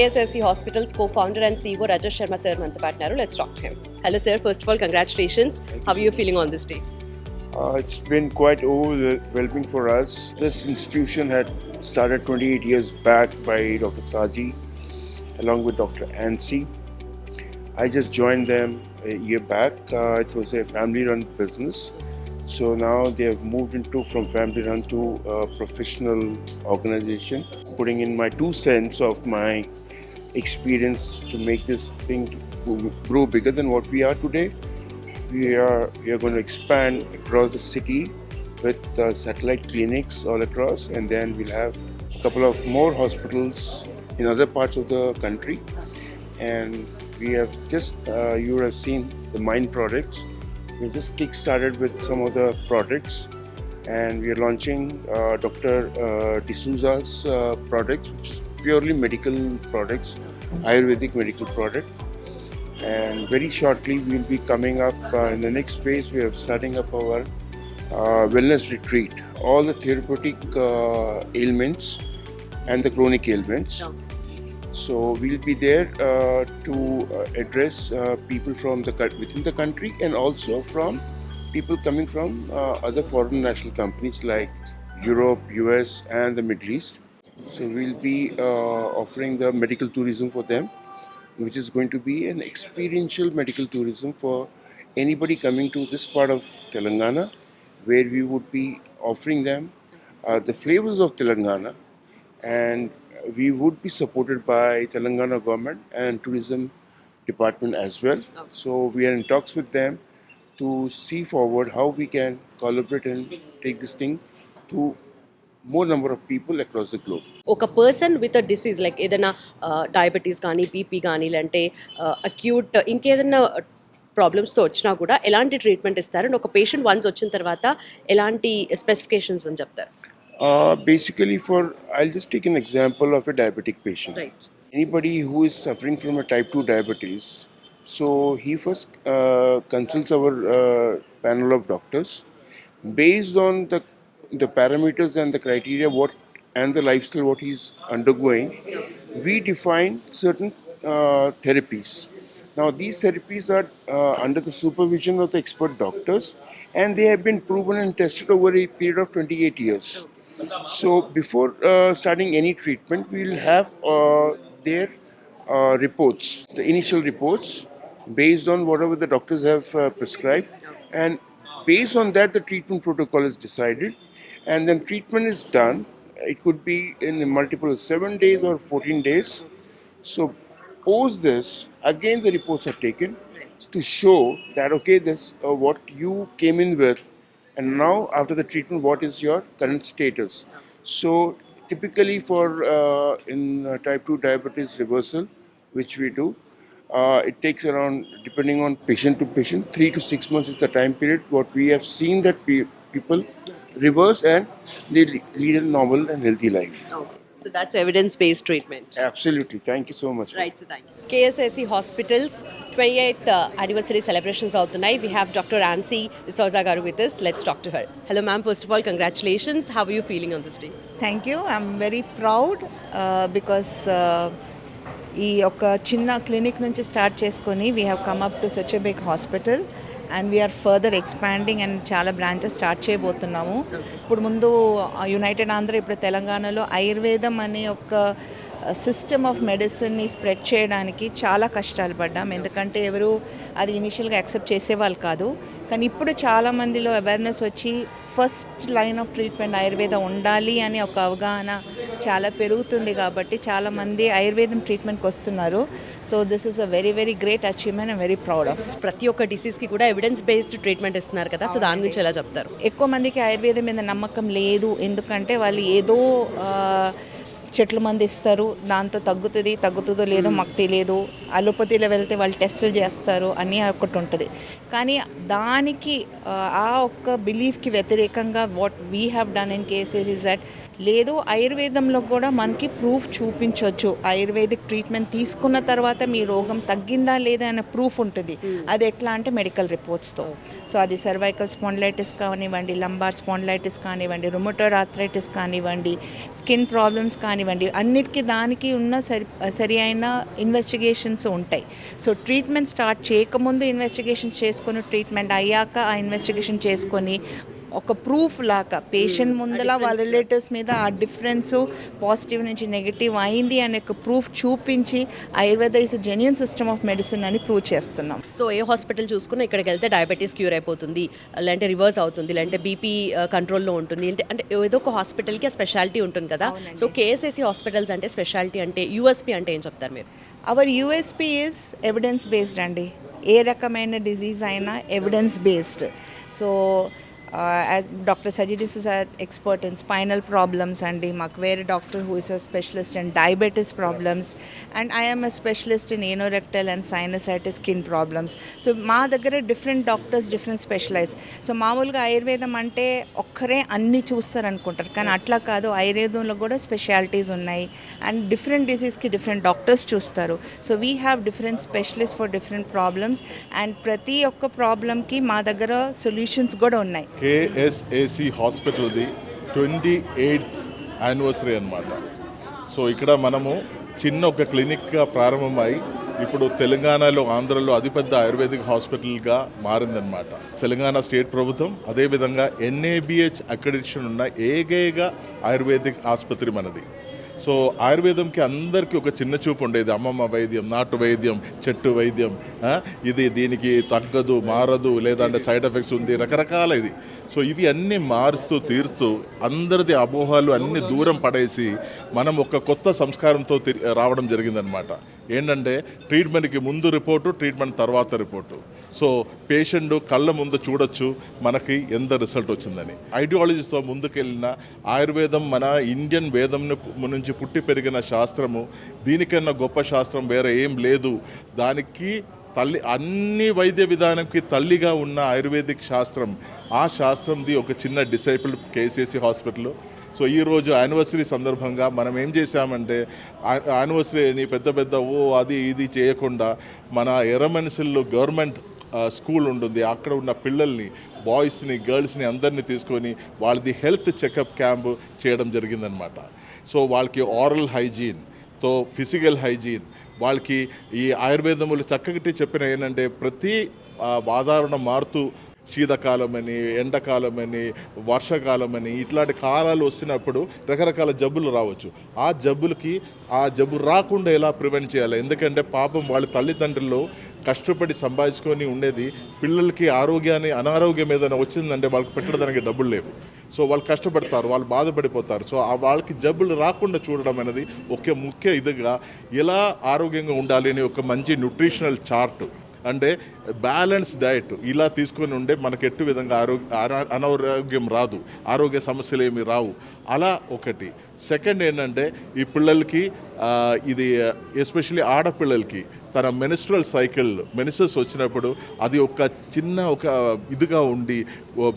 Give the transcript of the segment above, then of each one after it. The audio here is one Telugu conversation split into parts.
KSSC Hospitals co-founder and CEO Rajesh Sharma sir Mantapat Naru. Let's talk to him. Hello sir, first of all congratulations. Thank How are you feeling on this day? Uh, it's been quite overwhelming for us. This institution had started 28 years back by Dr. Saji along with Dr. Ansi. I just joined them a year back. Uh, it was a family run business. So now they have moved into from family run to a professional organization. Putting in my two cents of my experience to make this thing grow bigger than what we are today. We are we are going to expand across the city with uh, satellite clinics all across and then we'll have a couple of more hospitals in other parts of the country. And we have just uh, you have seen the mine products. We just kick-started with some of the products and we are launching uh, dr uh, d'souza's uh, products which is purely medical products ayurvedic medical products. And very shortly we'll be coming up uh, in the next phase we are starting up our uh, wellness retreat. All the therapeutic uh, ailments and the chronic ailments. So we'll be there uh, to uh, address uh, people from the within the country and also from people coming from uh, other foreign national companies like Europe, US, and the Middle East. So we'll be uh, offering the medical tourism for them, which is going to be an experiential medical tourism for anybody coming to this part of Telangana, where we would be offering them uh, the flavors of Telangana, and we would be supported by Telangana government and tourism department as well. So we are in talks with them to see forward how we can collaborate and take this thing to more number of people across the globe ఒక person with a disease like ఏదైనా డయాబెటీస్ కానీ బీపీ కానీ లేదంటే అక్యూట్ ఇంకేదైనా ప్రాబ్లమ్స్తో వచ్చినా కూడా ఎలాంటి ట్రీట్మెంట్ ఇస్తారు? అండ్ ఒక పేషెంట్ వన్స్ వచ్చిన తర్వాత ఎలాంటి స్పెసిఫికేషన్స్ అని చెప్తారు? Basically for I just take an example of a diabetic patient anybody who is suffering from a type two diabetes so he first consults our panel of doctors based on the the parameters and the criteria what and the lifestyle what he's undergoing. We define certain uh, therapies. Now these therapies are uh, under the supervision of the expert doctors, and they have been proven and tested over a period of 28 years. So before uh, starting any treatment, we'll have uh, their uh, reports, the initial reports, based on whatever the doctors have uh, prescribed, and based on that, the treatment protocol is decided, and then treatment is done. It could be in multiple seven days or 14 days. So post this, again the reports are taken to show that okay, this uh, what you came in with, and now after the treatment, what is your current status? So typically for uh, in uh, type 2 diabetes reversal, which we do, uh, it takes around, depending on patient to patient, three to six months is the time period. What we have seen that pe- people reverse and they lead a normal and healthy life. Oh. So that's evidence based treatment. Absolutely. Thank you so much. Right, so thank you. KSIC Hospitals 28th uh, anniversary celebrations out tonight. We have Dr. Ansi Soza Garu with us. Let's talk to her. Hello, ma'am. First of all, congratulations. How are you feeling on this day? Thank you. I'm very proud uh, because. Uh, ఈ ఒక చిన్న క్లినిక్ నుంచి స్టార్ట్ చేసుకొని we have come up to such a big hospital and we're further expanding and చాలా బ్రాంచెస్ స్టార్ట్ చేయబోతున్నాము. ఇప్పుడు ముందు యునైటెడ్ ఆంధ్ర ఇప్పుడు తెలంగాణలో ఆయుర్వేదం అనే ఒక సిస్టమ్ ఆఫ్ మెడిసిన్ని స్ప్రెడ్ చేయడానికి చాలా కష్టాలు పడ్డాం. ఎందుకంటే ఎవరు అది ఇనిషియల్గా యాక్సెప్ట్ చేసేవాళ్ళు కాదు. కానీ ఇప్పుడు చాలా మందిలో అవేర్నెస్ వచ్చి ఫస్ట్ లైన్ ఆఫ్ ట్రీట్మెంట్ ఆయుర్వేదం ఉండాలి అనే ఒక అవగాహన చాలా పెరుగుతుంది కాబట్టి చాలా మంది ఆయుర్వేదం ట్రీట్మెంట్కి వస్తున్నారు. So this is a very very great achievement I'm very proud of ప్రతి ఒక్క డిసీజ్కి కూడా ఎవిడెన్స్ బేస్డ్ ట్రీట్మెంట్ ఇస్తున్నారు కదా సో దాని గురించి ఎలా చెప్తారు? ఎక్కువ మందికి ఆయుర్వేదం మీద నమ్మకం లేదు. ఎందుకంటే వాళ్ళు ఏదో చెట్ల మంది ఇస్తారు. దాంతో తగ్గుతుంది తగ్గుతుందో లేదో మాకు తెలియదు అలోపతిలో వెళ్తే వాళ్ళు టెస్టులు చేస్తారు అని ఒకటి ఉంటుంది. కానీ దానికి ఆ, ఒక్క బిలీఫ్కి వ్యతిరేకంగా what we have done in cases is that లేదు ఆయుర్వేదంలో కూడా మనకి ప్రూఫ్ చూపించవచ్చు ఆయుర్వేదిక్ ట్రీట్మెంట్ తీసుకున్న తర్వాత మీ రోగం తగ్గిందా లేదా అనే ప్రూఫ్ ఉంటుంది. అది ఎట్లా అంటే మెడికల్ రిపోర్ట్స్తో సో అది సర్వైకల్ స్పాండిలైటిస్ కానివ్వండి లంబార్ స్పాండిలైటిస్ కానివ్వండి రుమటోడ్ ఆర్థరైటిస్ కానివ్వండి స్కిన్ ప్రాబ్లమ్స్ కానివ్వండి అన్నిటికీ దానికి ఉన్న సరి సరి అయిన ఇన్వెస్టిగేషన్స్ ఉంటాయి. సో ట్రీట్మెంట్ స్టార్ట్ చేయకముందు ఇన్వెస్టిగేషన్స్ చేసుకొని ట్రీట్మెంట్ అయ్యాక ఆ ఇన్వెస్టిగేషన్ చేసుకొని ఒక ప్రూఫ్ లాగా. పేషెంట్ ముందల వాళ్ళ రిలేటివ్స్ మీద ఆ డిఫరెన్స్ పాజిటివ్ నుంచి నెగిటివ్ అయింది అనే ఒక ప్రూఫ్ చూపించి Ayurveda is genuine system of medicine అని ప్రూవ్ చేస్తున్నాం. సో ఏ హాస్పిటల్ చూసుకున్నా ఇక్కడికి వెళ్తే డయాబెటీస్ క్యూర్ అయిపోతుంది లేదంటే రివర్స్ అవుతుంది లేదంటే బీపీ కంట్రోల్లో ఉంటుంది. అంటే అంటే ఏదో ఒక హాస్పిటల్కి ఆ స్పెషాలిటీ ఉంటుంది కదా. సో కేఎస్ఎస్సి హాస్పిటల్స్ అంటే స్పెషాలిటీ అంటే యూఎస్పీ అంటే ఏం చెప్తారు మీరు? Our USP is evidence based అండి. ఏ రకమైన డిజీజ్ అయినా evidence based so doctor సజిడిస్ is expert in spinal problems అండి మాకు వేరే doctor who is a specialist in diabetes problems and I'm a specialist in anorectal and sinusitis skin problems so మా దగ్గర different doctors different specialise so మామూలుగా ఆయుర్వేదం అంటే ఒక్కరే అన్నీ చూస్తారు అనుకుంటారు. కానీ అట్లా కాదు. ఆయుర్వేదంలో కూడా స్పెషాలిటీస్ ఉన్నాయి. అండ్ డిఫరెంట్ డిసీజ్కి డిఫరెంట్ డాక్టర్స్ చూస్తారు. So we have different specialist for different problems and ప్రతి ఒక్క ప్రాబ్లమ్కి మా దగ్గర సొల్యూషన్స్ కూడా ఉన్నాయి. కేఎస్ఏసి హాస్పిటల్ది ట్వంటీ ఎయిత్ యానివర్సరీ అనమాట సో ఇక్కడ మనము చిన్న ఒక క్లినిక్గా ప్రారంభమై ఇప్పుడు తెలంగాణలో ఆంధ్రలో అతిపెద్ద ఆయుర్వేదిక్ హాస్పిటల్గా మారిందనమాట తెలంగాణ స్టేట్ ప్రభుత్వం అదేవిధంగా ఎన్ఏబిహెచ్ అక్రెడిషన్ ఉన్న ఏకైక ఆయుర్వేదిక్ ఆసుపత్రి మనది. సో ఆయుర్వేదంకి అందరికీ ఒక చిన్న చూపు ఉండేది. అమ్మమ్మ వైద్యం నాటు వైద్యం చెట్టు వైద్యం ఇది దీనికి తగ్గదు మారదు లేదంటే సైడ్ ఎఫెక్ట్స్ ఉంది రకరకాల ఇది. సో ఇవి అన్నీ మారుస్తూ తీరుతూ అందరిది అపోహాలు అన్ని దూరం పడేసి మనం ఒక కొత్త సంస్కారంతో రావడం జరిగిందనమాట ఏంటంటే ట్రీట్మెంట్కి ముందు రిపోర్టు ట్రీట్మెంట్ తర్వాత రిపోర్టు. సో పేషెంట్ కళ్ళ ముందు చూడొచ్చు మనకి ఎంత రిజల్ట్ వచ్చిందని. ఐడియాలజీస్తో ముందుకెళ్ళిన ఆయుర్వేదం మన ఇండియన్ వేదం నుంచి పుట్టి పెరిగిన శాస్త్రము దీనికన్నా గొప్ప శాస్త్రం వేరే ఏం లేదు. దానికి తల్లి అన్ని వైద్య విధానంకి తల్లిగా ఉన్న ఆయుర్వేదిక్ శాస్త్రం ఆ శాస్త్రంది ఒక చిన్న డిసైపుల్ కేసీసీ హాస్పిటల్ సో ఈరోజు యానివర్సరీ సందర్భంగా మనం ఏం చేశామంటే యానివర్సరీని పెద్ద పెద్ద ఓ అది ఇది చేయకుండా మన ఎర్రమనిసిల్లో గవర్నమెంట్ స్కూల్ ఉంటుంది. అక్కడ ఉన్న పిల్లల్ని బాయ్స్ని గర్ల్స్ని అందరినీ తీసుకొని వాళ్ళది హెల్త్ చెకప్ క్యాంప్ చేయడం జరిగిందనమాట సో వాళ్ళకి ఆరల్ హైజీన్తో ఫిజికల్ హైజీన్ వాళ్ళకి ఈ ఆయుర్వేదములు చక్కటి చెప్పిన ఏంటంటే ప్రతి వాతావరణం మారుతూ శీతకాలం అని ఎండాకాలం అని వర్షాకాలం అని ఇట్లాంటి కాలాలు వస్తున్నప్పుడు రకరకాల జబ్బులు రావచ్చు. ఆ జబ్బులకి ఆ జబ్బు రాకుండా ఎలా ప్రివెంట్ చేయాలి? ఎందుకంటే పాపం వాళ్ళ తల్లిదండ్రులు కష్టపడి సంపాదించుకొని ఉండేది పిల్లలకి ఆరోగ్యాన్ని అనారోగ్యం ఏదైనా వచ్చిందంటే వాళ్ళకి పెట్టడానికి డబ్బులు లేవు. సో వాళ్ళు కష్టపడతారు వాళ్ళు బాధపడిపోతారు. సో ఆ వాళ్ళకి జబ్బులు రాకుండా చూడడం అనేది ఒక ముఖ్య ఇదిగా ఎలా ఆరోగ్యంగా ఉండాలి అని ఒక మంచి న్యూట్రిషనల్ చార్ట్ అంటే బ్యాలెన్స్ డయట్ ఇలా తీసుకొని ఉండే మనకు ఎట్టు విధంగా ఆరోగ్య అనారోగ్యం రాదు. ఆరోగ్య సమస్యలు ఏమి రావు. అలా ఒకటి. సెకండ్ ఏంటంటే ఈ పిల్లలకి ఇది ఎస్పెషల్లీ ఆడపిల్లలకి తన మెనిస్ట్రల్ సైకిల్ మెనిసెస్ వచ్చినప్పుడు అది ఒక చిన్న ఒక ఇదిగా ఉండి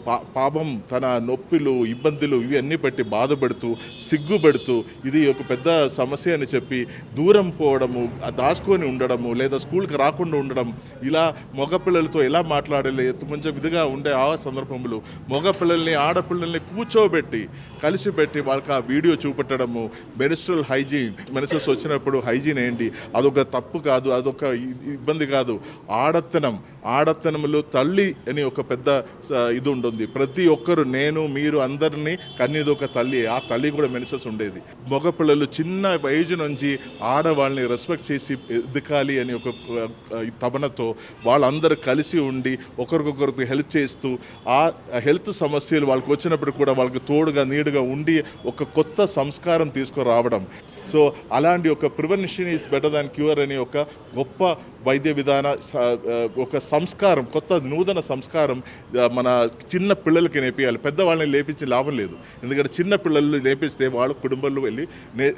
పా- పాపం తన నొప్పిలు ఇబ్బందులు ఇవన్నీ పెట్టి బాధపడుతూ సిగ్గుపెడుతూ ఇది ఒక పెద్ద సమస్య అని చెప్పి దూరం పోవడము దాచుకొని ఉండడము లేదా స్కూల్కి రాకుండా ఉండడం ఇలా మగపిల్లలతో ఎలా మాట్లాడాలి? కొంచెం ఇదిగా ఉండే ఆ సందర్భంలో మగపిల్లల్ని ఆడపిల్లల్ని కూర్చోబెట్టి కలిసి పెట్టి వాళ్ళకి ఆ వీడియో చూపెట్టడము మెనిస్ట్రల్ హైజీన్ మెనిసెస్ వచ్చినప్పుడు హైజీన్ ఏంటి? అదొక తప్పు కాదు అదొక ఇబ్బంది కాదు. ఆడతనం ఆడతనములు తల్లి అని ఒక పెద్ద స- ఇది ఉంటుంది. ప్రతి ఒక్కరు నేను మీరు అందరినీ కన్నీది ఒక తల్లి. ఆ తల్లి కూడా మెనిసెస్ ఉండేది. మగపిల్లలు చిన్న ఏజ్ నుంచి ఆడవాళ్ళని రెస్పెక్ట్ చేసి ఎదగాలి అని ఒక తపనతో వాళ్ళందరూ కలిసి ఉండి ఒకరికొకరికి హెల్ప్ చేస్తూ ఆ హెల్త్ సమస్యలు వాళ్ళకి వచ్చినప్పుడు కూడా వాళ్ళకి తోడుగా నీడుగా ఉండి ఒక కొత్త సంస్కారం తీసుకురావడం. సో అలాంటి ఒక prevention is better than cure అనే ఒక గొప్ప వైద్య విధాన ఒక సంస్కారం కొత్త నూతన సంస్కారం మన చిన్న పిల్లలకి నేర్పియాలి పెద్దవాళ్ళని లేపించి లాభం లేదు. ఎందుకంటే చిన్న పిల్లలు నేర్పిస్తే వాళ్ళ కుటుంబంలో వెళ్ళి నే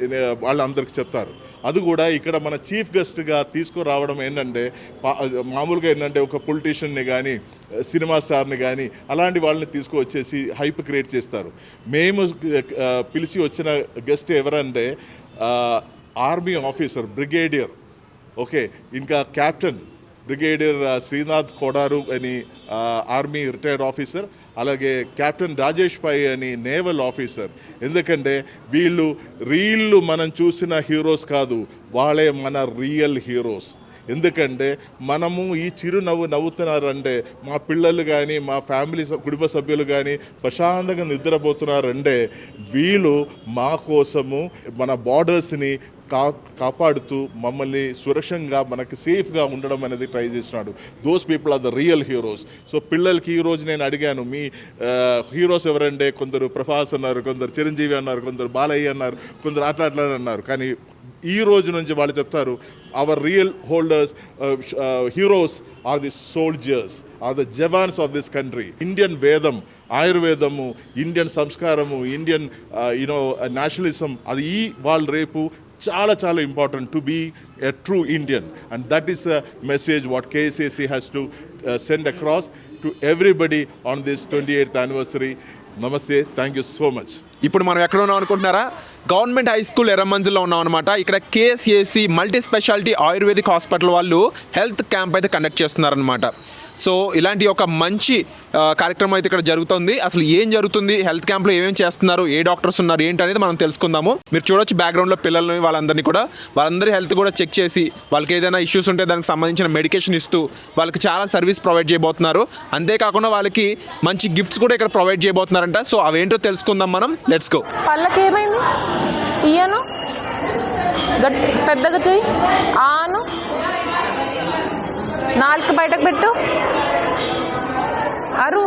వాళ్ళందరికీ చెప్తారు. అది కూడా ఇక్కడ మన చీఫ్ గెస్ట్గా తీసుకురావడం ఏంటంటే పా- మామూలుగా ఏంటంటే ఒక పొలిటీషియన్ని కానీ సినిమా స్టార్ని కానీ అలాంటి వాళ్ళని తీసుకువచ్చేసి హైప్ క్రియేట్ చేస్తారు. మేము పిలిచి వచ్చిన గెస్ట్ ఎవరంటే ఆర్మీ ఆఫీసర్ బ్రిగేడియర్. ఓకే ఇంకా క్యాప్టెన్ బ్రిగేడియర్ శ్రీనాథ్ కోడారు అని ఆర్మీ రిటైర్డ్ ఆఫీసర్ అలాగే కెప్టెన్ రాజేష్ పై అని నేవల్ ఆఫీసర్. ఎందుకంటే వీళ్ళు రీళ్ళు మనం చూసిన హీరోస్ కాదు వాళ్ళే మన రియల్ హీరోస్. ఎందుకంటే మనము ఈ చిరునవ్వు నవ్వుతున్నారంటే మా పిల్లలు కానీ మా ఫ్యామిలీ కుటుంబ సభ్యులు కానీ ప్రశాంతంగా నిద్రపోతున్నారంటే వీళ్ళు మా కోసము మన బార్డర్స్ని కా కాపాడుతూ మమ్మల్ని సురక్షంగా మనకి సేఫ్గా ఉండడం అనేది ట్రై చేస్తున్నాడు those people are the real heroes so పిల్లలకి ఈరోజు నేను అడిగాను మీ హీరోస్ ఎవరంటే కొందరు ప్రభాస్ అన్నారు కొందరు చిరంజీవి అన్నారు కొందరు బాలయ్య అన్నారు కొందరు అట్లా అట్లా అన్నారు. కానీ ఈ రోజు నుంచి వాళ్ళు చెప్తారు our real holders heroes are the soldiers are the jawans of this country Indian వేదం ఆయుర్వేదము ఇండియన్ సంస్కారము ఇండియన్ యూనో నేషనలిజం అది ఈ వాళ్ళు రేపు చాలా చాలా important to be a true Indian and that is the message what KSAC has to send across to everybody on this twenty eighth anniversary namaste thank you so much ఇప్పుడు మనం ఎక్కడ ఉన్నాం అనుకుంటున్నారా? గవర్నమెంట్ హై స్కూల్ ఎర్రమంజిల్లో ఉన్నాం అనమాట ఇక్కడ KSAC multi speciality ayurvedic hospital వాళ్ళు హెల్త్ క్యాంప్ అయితే కండక్ట్ చేస్తున్నారనమాట సో ఇలాంటి ఒక మంచి కార్యక్రమం అయితే ఇక్కడ జరుగుతుంది. అసలు ఏం జరుగుతుంది? హెల్త్ క్యాంప్లో ఏమేమి చేస్తున్నారు? ఏ డాక్టర్స్ ఉన్నారు? ఏంటి అనేది మనం తెలుసుకుందాము. మీరు చూడొచ్చు బ్యాక్గ్రౌండ్లో పిల్లల్ని వాళ్ళందరినీ కూడా. వాళ్ళందరి హెల్త్ కూడా చెక్ చేసి వాళ్ళకి ఏదైనా ఇష్యూస్ ఉంటే దానికి సంబంధించిన మెడికేషన్ ఇస్తూ వాళ్ళకి చాలా సర్వీస్ ప్రొవైడ్ చేయబోతున్నారు. అంతేకాకుండా వాళ్ళకి మంచి గిఫ్ట్స్ కూడా ఇక్కడ ప్రొవైడ్ చేయబోతున్నారంట. సో అవేంటో తెలుసుకుందాం మనం. Let's go. పళ్ళకి ఏమైంది? ఇయను పెద్దగా చెయ్యి. ఆను? నాలుగు బయటకు పెట్టు. అరు.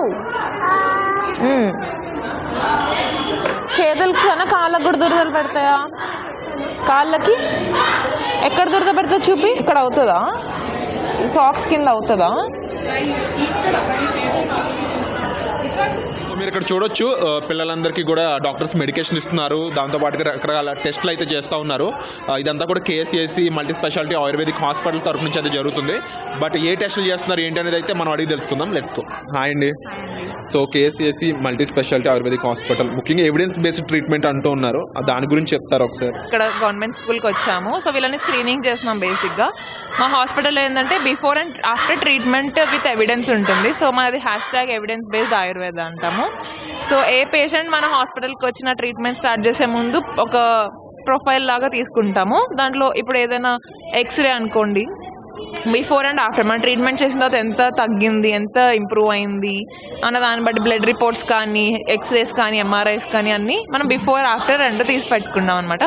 చేతులకి కన్నా కాళ్ళకు కూడా దురదలు పెడతాయా? కాళ్ళకి? ఎక్కడ దురద పెడతా చూపి. ఇక్కడ అవుతుందా? సాక్స్ కింద అవుతుందా? మీరు ఇక్కడ చూడొచ్చు పిల్లలందరికీ కూడా డాక్టర్స్ మెడికేషన్ ఇస్తున్నారు. దాంతోపాటుగా రకరకాల టెస్ట్లు అయితే చేస్తూ ఉన్నారు. ఇదంతా కూడా KSAC multi speciality ayurvedic hospital తరఫు నుంచి అయితే జరుగుతుంది. బట్ ఏ టెస్టులు చేస్తున్నారు ఏంటి అనేది అయితే మనం అడిగి తెలుసుకుందాం. లెట్స్ గో హాయ్ అండి. So KSAC multi speciality ayurvedic hospital. ముఖ్యంగా ఎవిడెన్స్ బేస్డ్ ట్రీట్మెంట్ అంటూ ఉన్నారు. దాని గురించి చెప్తారు ఒకసారి? ఇక్కడ గవర్నమెంట్ స్కూల్కి వచ్చాము. సో వీళ్ళని స్క్రీనింగ్ చేస్తున్నాం బేసిక్గా మా హాస్పిటల్ ఏంటంటే before and after treatment with evidence ఉంటుంది. సో మాది hash tag evidence based Ayurveda అంటాము. సో ఏ పేషెంట్ మన హాస్పిటల్కి వచ్చిన ట్రీట్మెంట్ స్టార్ట్ చేసే ముందు ఒక ప్రొఫైల్ లాగా తీసుకుంటాము. దాంట్లో ఇప్పుడు ఏదైనా ఎక్స్రే అనుకోండి. బిఫోర్ అండ్ ఆఫ్టర్ మనం ట్రీట్మెంట్ చేసిన తర్వాత ఎంత తగ్గింది ఎంత ఇంప్రూవ్ అయింది అన్న దాన్ని బట్టి బ్లడ్ రిపోర్ట్స్ కానీ ఎక్స్రేస్ కానీ ఎంఆర్ఐస్ కానీ అన్నీ మనం బిఫోర్ ఆఫ్టర్ రెండు తీసి పెట్టుకున్నాం అనమాట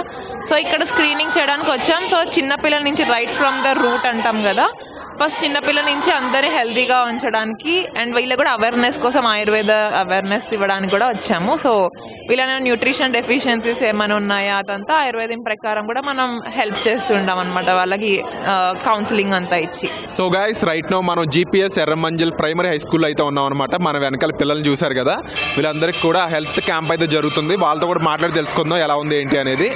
సో ఇక్కడ స్క్రీనింగ్ చేయడానికి వచ్చాం. సో చిన్నపిల్లల నుంచి రైట్ ఫ్రమ్ ద రూట్ అంటాం కదా. ఫస్ట్ చిన్నపిల్లల నుంచి అందరినీ హెల్తీగా ఉంచడానికి అండ్ వీళ్ళకి కూడా అవేర్నెస్ కోసం ఆయుర్వేద అవేర్నెస్ ఇవ్వడానికి కూడా వచ్చాము. సో వీళ్ళ న్యూట్రిషన్ డెఫిషియన్సీస్ ఏమైనా ఉన్నాయా? అదంతా ఆయుర్వేదం ప్రకారం కూడా మనం హెల్ప్ చేస్తుంటాం అనమాట వాళ్ళకి కౌన్సిలింగ్ అంతా ఇచ్చి. సో గైస్ రైట్ నో మనం GPS Erramanzil primary high school అయితే ఉన్నాం అనమాట మన వెనకాల పిల్లల్ని చూశారు కదా? వీళ్ళందరికీ కూడా హెల్త్ క్యాంప్ అయితే జరుగుతుంది. వాళ్ళతో కూడా మాట్లాడి తెలుసుకుందాం ఎలా ఉంది ఏంటి అనేది.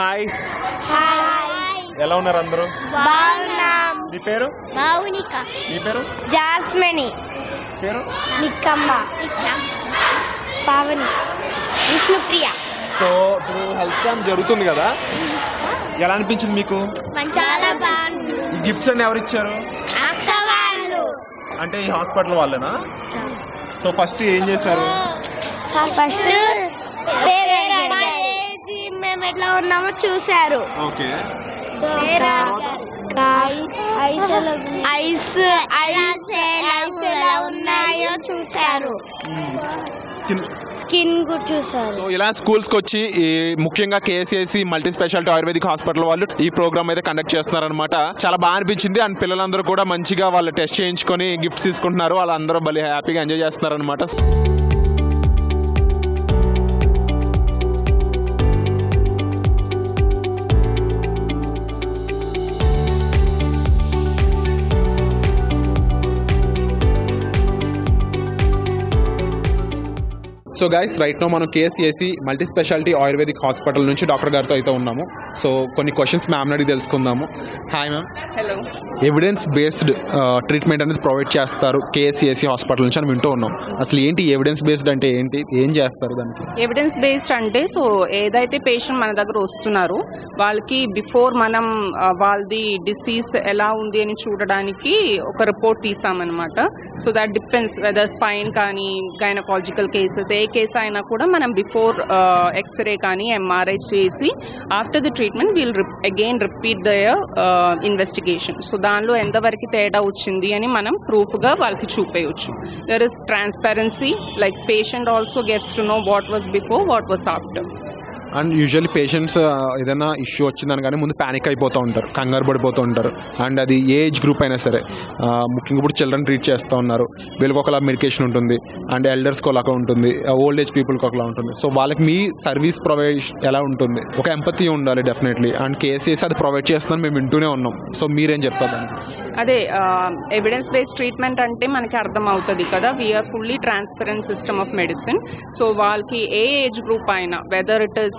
హాయ్ ఎలా ఉన్నారు అందరూ? బాగున్నాం. మీ పేరు? మీ పేరు? జాస్మిని. పేరు? నిక్కమ్మ. పావని. విష్ణుప్రియ. సో ఇప్పుడు హెల్త్ క్యాంప్ జరుగుతుంది కదా? ఎలా అనిపించింది మీకు? చాలా బాగుంది. గిఫ్ట్స్ అన్ని ఎవరు ఇచ్చారు అంటే ఈ హాస్పిటల్ వాళ్ళేనా? సో ఫస్ట్ ఏం చేశారు? ఫస్ట్ మేము ఎట్లా ఉన్నామో చూశారు. ఓకే. ఐస్ ఐస్ ఎలా ఉన్నాయో చూశారు. స్కిన్. కూడా సో ఇలా స్కూల్స్కి వచ్చి ఈ ముఖ్యంగా KCIC multi speciality ayurvedic hospital వాళ్ళు ఈ ప్రోగ్రామ్ అయితే కండక్ట్ చేస్తున్నారనమాట చాలా బాగా అనిపించింది అండ్ పిల్లలందరూ కూడా మంచిగా వాళ్ళు టెస్ట్ చేయించుకొని గిఫ్ట్స్ తీసుకుంటున్నారు. వాళ్ళందరూ భలే హ్యాపీగా ఎంజాయ్ చేస్తున్నారనమాట సో గైస్ రైట్ నో మనం KCAC multi speciality ayurvedic hospital నుంచి డాక్టర్ గారితో అయితే ఉన్నాము. సో కొన్ని క్వశ్చన్స్ మ్యామ్ అడిగి తెలుసుకుందాము. Hi ma'am hello evidence based treatment అనేది ప్రొవైడ్ చేస్తారు కేఎస్సిఎస్సి హాస్పిటల్ నుంచి అని వింటూ ఉన్నాం. అసలు ఏంటి ఎవిడెన్స్ బేస్డ్ అంటే ఏంటి? ఏం చేస్తారు దానికి? ఎవిడెన్స్ బేస్డ్ అంటే సో ఏదైతే పేషెంట్ మన దగ్గర వస్తున్నారో వాళ్ళకి బిఫోర్ మనం ఆ, వాళ్ళది డిసీజ్ ఎలా ఉంది అని చూడడానికి ఒక report తీసామన్నమాట. So that depends whether spine కానీ గైనకాలజికల్ కేసెస్ ఏ కేసు అయినా కూడా మనం బిఫోర్ ఎక్స్రే uh, కానీ ఎంఆర్ఐ చేసి after the treatment we'll again repeat the investigation so దానిలో ఎంతవరకు తేడా వచ్చింది అని మనం ప్రూఫ్గా వాళ్ళకి చూపేయచ్చు. There is transparency like patient also gets to know what was before what was after and usually patients uh, ఏదైనా ఇష్యూ వచ్చిందని కానీ ముందు ప్యానిక్ అయిపోతూ ఉంటారు కంగారు పడిపోతూ ఉంటారు. అండ్ అది ఏ ఏజ్ గ్రూప్ అయినా సరే ముఖ్యంగా ఇప్పుడు చిల్డ్రన్ ట్రీట్ చేస్తూ ఉన్నారు. వీళ్ళకి ఒకలా మెడికేషన్ ఉంటుంది అండ్ ఎల్డర్స్కి ఒకలా ఉంటుంది ఓల్డ్ ఏజ్ పీపుల్కి ఒకలా ఉంటుంది. సో వాళ్ళకి మీ సర్వీస్ ప్రొవైడ్ ఎలా ఉంటుంది? ఒక ఎంపతి ఉండాలి డెఫినెట్లీ అండ్ కేసీఎస్ అది ప్రొవైడ్ చేస్తుందని మేము వింటూనే ఉన్నాం. సో మీరేం చెప్తారు అదే ఎవిడెన్స్ బేస్డ్ ట్రీట్మెంట్ అంటే మనకి అర్థం అవుతుంది కదా we're fully transparent system of medicine so వాళ్ళకి ఏ ఏజ్ గ్రూప్ అయినా whether it is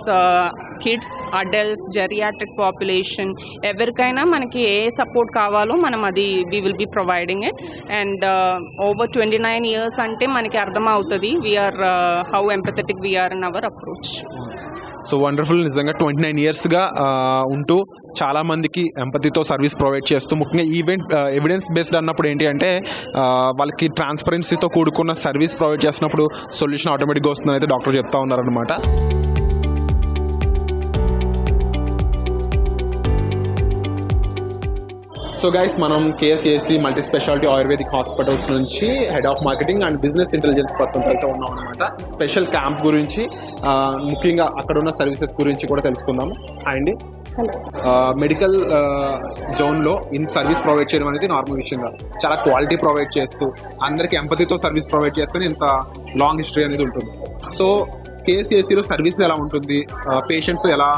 kids adults geriatric population ఎవరికైనా మనకి ఏ సపోర్ట్ కావాలో మనం అది we will be providing it and over twenty nine years అంటే మనకి అర్థం అవుతుంది we're how empathetic we're in our approach so wonderful నిజంగా ట్వంటీ నైన్ ఇయర్స్గా ఉంటూ చాలా మందికి ఎంపతితో సర్వీస్ ప్రొవైడ్ చేస్తూ ముఖ్యంగా ఈవెంట్ ఎవిడెన్స్ బేస్డ్ అన్నప్పుడు ఏంటి అంటే uh, వాళ్ళకి ట్రాన్స్పరెన్సీతో కూడుకున్న సర్వీస్ ప్రొవైడ్ చేసినప్పుడు సొల్యూషన్ ఆటోమేటిక్గా వస్తుందని అయితే డాక్టర్ చెప్తా ఉన్నారనమాట సో గైస్ మనం KSAC multi speciality ayurvedic hospitals నుంచి head of marketing and business intelligence person అయితే ఉన్నాం అనమాట స్పెషల్ క్యాంప్ గురించి ముఖ్యంగా అక్కడ ఉన్న సర్వీసెస్ గురించి కూడా తెలుసుకుందాం. అండి మెడికల్ జోన్లో ఇన్ సర్వీస్ ప్రొవైడ్ చేయడం అనేది నార్మల్ విషయం కాదు. చాలా క్వాలిటీ ప్రొవైడ్ చేస్తూ అందరికి ఎంపతితో సర్వీస్ ప్రొవైడ్ చేస్తేనే ఇంత లాంగ్ హిస్టరీ అనేది ఉంటుంది. సో కేసీఎస్సీలో సర్వీస్ ఎలా ఉంటుంది? పేషెంట్స్ ఎలా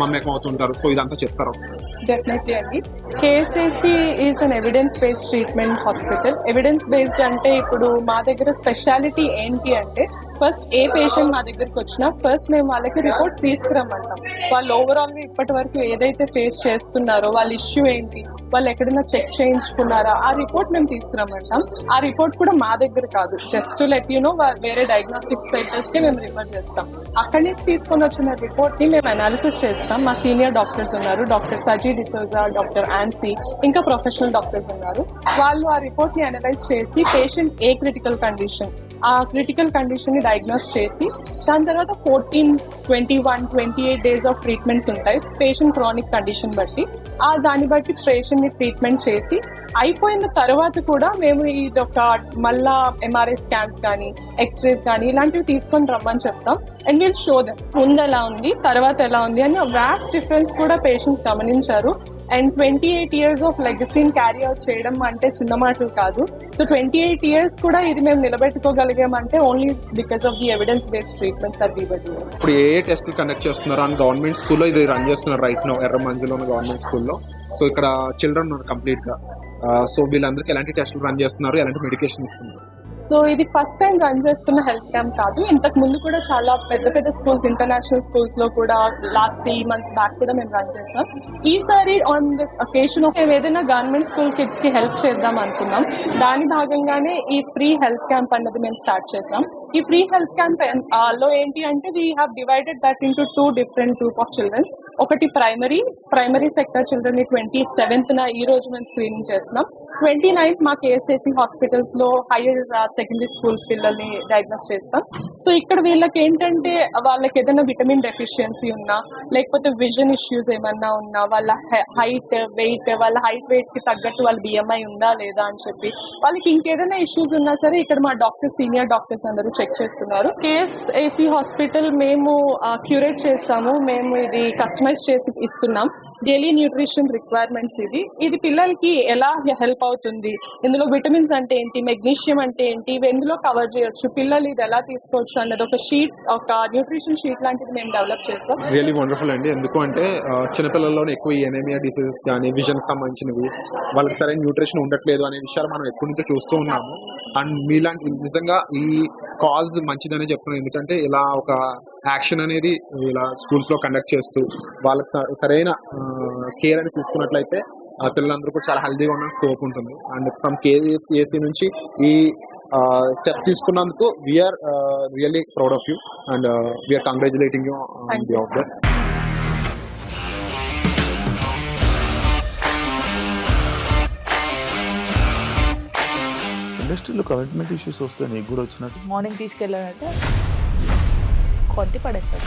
మమ్మకం అవుతుంటారు. సో ఇదంతా చెప్తారు ఒకసారి. డెఫినెట్లీ అండి. KSAC is an evidence based treatment hospital evidence based అంటే ఇప్పుడు మా దగ్గర స్పెషాలిటీ ఏంటి అంటే ఫస్ట్ ఏ పేషెంట్ మా దగ్గరకు వచ్చినా ఫస్ట్ మేము వాళ్ళకి రిపోర్ట్స్ తీసుకురమ్మంటాం. వాళ్ళు ఓవరాల్గా ఇప్పటి వరకు ఏదైతే ఫేస్ చేస్తున్నారో వాళ్ళ ఇష్యూ ఏంటి వాళ్ళు ఎక్కడైనా చెక్ చేయించుకున్నారా ఆ రిపోర్ట్ మేము తీసుకురమ్మంటాం. ఆ రిపోర్ట్ కూడా మా దగ్గర కాదు. జస్ట్ లెట్ యు నో వేరే డయాగ్నోస్టిక్ సెంటర్స్కి మేము రిఫర్ చేస్తాం. అక్కడి నుంచి తీసుకొని వచ్చిన రిపోర్ట్ని మేము అనాలిసిస్ చేస్తాం. మా సీనియర్ డాక్టర్స్ ఉన్నారు. డాక్టర్ సజీ డిసోజా డాక్టర్ ఆన్సీ ఇంకా ప్రొఫెషనల్ డాక్టర్స్ ఉన్నారు. వాళ్ళు ఆ రిపోర్ట్ని అనలైజ్ చేసి పేషెంట్ ఏ క్రిటికల్ కండిషన్ ఆ క్రిటికల్ కండిషన్ని డయాగ్నోస్ చేసి దాని తర్వాత fourteen twenty one twenty eight days of treatments ఉంటాయి పేషెంట్ క్రానిక్ కండిషన్ బట్టి. ఆ దాన్ని బట్టి పేషెంట్ని ట్రీట్మెంట్ చేసి అయిపోయిన తర్వాత కూడా మేము ఇది ఒక మళ్ళా ఎంఆర్ఐ స్కాన్స్ కానీ ఎక్స్రేస్ కానీ ఇలాంటివి తీసుకొని రమ్మని చెప్తాం. అండ్ వీళ్ళు షో దెమ్ ముందు ఎలా ఉంది తర్వాత ఎలా ఉంది అని వ్యాక్స్ డిఫరెన్స్ కూడా పేషెంట్స్ గమనించారు. And twenty eight years of లెగసీని carry out చేయడం అంటే చిన్న మాటలు కాదు. సో ట్వంటీ ఎయిట్ ఇయర్స్ కూడా ఇది మేము నిలబెట్టుకోగలిగామంటే only because of the evidence based treatment sir ఇప్పుడు ఏ టెస్ట్ కండక్ట్ చేస్తున్నారు అని గవర్నమెంట్ స్కూల్లో ఇది రన్ చేస్తున్నారు రైట్ నో ఎర్ర మంజులో గవర్నమెంట్ స్కూల్లో సో ఇక్కడ చిల్డ్రన్ ఉన్నారు కంప్లీట్గా సో uh, వీళ్ళందరికీ ఎలాంటి టెస్ట్లు రన్ చేస్తున్నారు ఎలాంటి మెడికేషన్ ఇస్తున్నారు? సో ఇది ఫస్ట్ టైం రన్ చేస్తున్న హెల్త్ క్యాంప్ కాదు. ఇంతకు ముందు కూడా చాలా పెద్ద పెద్ద స్కూల్స్ ఇంటర్నేషనల్ స్కూల్స్లో కూడా లాస్ట్ త్రీ మంత్స్ బ్యాక్ కూడా మేము రన్ చేసాం. ఈసారి ఆన్ దిస్ అకేషన్ మేము ఏదైనా గవర్నమెంట్ స్కూల్ కిడ్స్కి హెల్ప్ చేద్దాం అనుకున్నాం. దాని భాగంగానే ఈ ఫ్రీ హెల్త్ క్యాంప్ అన్నది మేము స్టార్ట్ చేసాం. ఈ ఫ్రీ హెల్త్ క్యాంప్లో ఏంటి అంటే we have divided that into two different group of childrens ఒకటి ప్రైమరీ ప్రైమరీ సెక్టర్ చిల్డ్రన్ని ట్వంటీ సెవెంత్ న ఈ రోజు మేము స్క్రీనింగ్ చేస్తున్నాం. ట్వంటీ నైన్త్ మా కేఎస్ఏసి హాస్పిటల్స్లో హైయర్ సెకండరీ స్కూల్ పిల్లల్ని డయాగ్నోస్ చేస్తాం. సో ఇక్కడ వీళ్ళకి ఏంటంటే వాళ్ళకి ఏదైనా విటమిన్ డెఫిషియన్సీ ఉన్నా లేకపోతే విజన్ ఇష్యూస్ ఏమన్నా ఉన్నా వాళ్ళ హైట్ వెయిట్ వాళ్ళ హైట్ వెయిట్కి తగ్గట్టు వాళ్ళ బిఎంఐ ఉందా లేదా అని చెప్పి వాళ్ళకి ఇంకేదైనా ఇష్యూస్ ఉన్నా సరే ఇక్కడ మా డాక్టర్ సీనియర్ డాక్టర్స్ అందరూ చెక్ చేస్తున్నారు. కేఎస్ఏసీ హాస్పిటల్ మేము క్యూరేట్ చేస్తాము. మేము ఇది కస్టమైజ్ చేసి ఇస్తున్నాం. డైలీ న్యూట్రిషన్ రిక్వైర్మెంట్స్ ఇది. ఇది పిల్లలకి ఎలా హెల్ప్ అవుతుంది? ఇందులో విటమిన్స్ అంటే ఏంటి? మెగ్నీషియం అంటే ఏంటి? ఇవి ఎందులో కవర్ చేయొచ్చు? పిల్లలు ఇది ఎలా తీసుకోవచ్చు అన్నది ఒక షీట్ ఒక న్యూట్రిషన్ షీట్ లాంటిది మేము డెవలప్ చేసాం. రియలీ వండర్ఫుల్ అండి. ఎందుకు అంటే చిన్నపిల్లల్లో చిన్నపిల్లల్లోనే ఎక్కువ ఈ ఎనేమియా డిసీజెస్ కానీ విజన్కి సంబంధించినవి వాళ్ళకి సరైన న్యూట్రిషన్ ఉండట్లేదు అనే విషయాలు మనం ఎక్కువ నుంచి చూస్తూ ఉన్నాము. అండ్ మీలాంటి నిజంగా ఈ కాజ్ మంచిదనే చెప్తున్నాను. ఎందుకంటే ఇలా ఒక యాక్షన్ అనేది ఇలా స్కూల్స్లో కండక్ట్ చేస్తూ వాళ్ళకి స- సరైన కేర్ అని తీసుకున్నట్లయితే ఆ పిల్లలందరూ కూడా చాలా హెల్దీగా ఉన్న స్కోప్ ఉంటుంది. అండ్ ఫ్రమ్ కేఎస్ఏసీ నుంచి ఈ స్టెప్ తీసుకున్నందుకు we are really proud of you and we are congratulating you Thank you, of that ఇండస్ట్రీలో కమిట్మెంట్ ఇష్యూస్ వస్తే నీకు కూడా వచ్చినట్టు? మార్నింగ్ తీసుకెళ్ళాలంటే. కొట్టి పడేసాడు